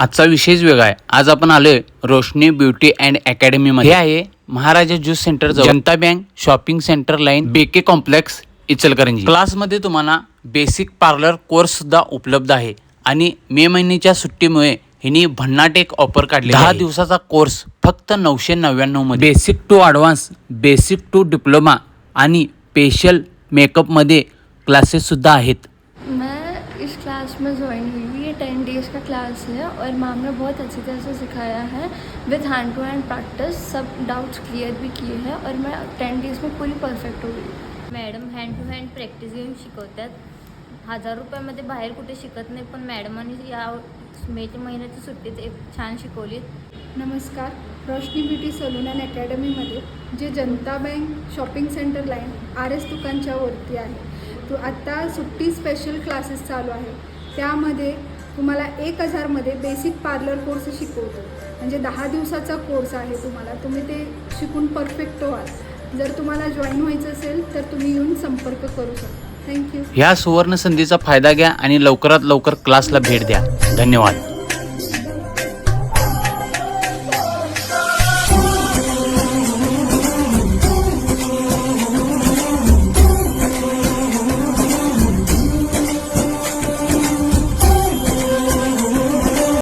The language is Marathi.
आजचा विषयच वेगळा आहे. आज आपण आलोय रोशनी ब्युटी अँड अकॅडमी मध्ये. हे आहे महाराजा ज्यूस सेंटर जवळ. Janata Bank shopping centre line बेके complex Ichalkaranji. क्लासमध्ये तुम्हाला बेसिक पार्लर कोर्स सुद्धा उपलब्ध आहे. आणि मे महिन्याच्या सुट्टीमुळे हिनी भन्नाट एक ऑफर काढली दहा दिवसाचा कोर्स फक्त नऊशे नव्याण्णवमध्ये. Basic to advance basic to diploma आणि स्पेशल मेकअपमध्ये क्लासेस सुद्धा आहेत. क्लास में ज्वाइन हुई हूँ। ये टेन डेज़ का क्लास है और मैम ने बहुत अच्छी तरह से सिखाया है। With hand to hand practice sub doubts clear भी किए हैं और मैं टेन डेज़ में पूरी परफेक्ट हो गई। Madam hand to hand practice घेऊन शिकवतात हजार रुपयामध्ये बाहेर कुठे शिकत नाही पण मॅडमांनी या मेच्या महिन्याची सुट्टीत एक छान शिकवली नमस्कार रोशनी ब्युटी सलून अँड अकॅडमीमध्ये जे Janata Bank shopping centre line R S दुकानच्या वरती आहे. तो आत्ता सुट्टी स्पेशल क्लासेस चालू आहे. त्यामध्ये तुम्हाला एक हजारमध्ये बेसिक पार्लर कोर्स शिकवतो. म्हणजे दहा दिवसाचा कोर्स आहे तुम्हाला. तुम्ही ते शिकून परफेक्ट व्हाल. जर तुम्हाला जॉईन व्हायचं असेल तर तुम्ही येऊन संपर्क करू शकता. थँक्यू ह्या सुवर्ण संधीचा फायदा घ्या आणि लवकरात लवकर क्लासला भेट द्या. धन्यवाद.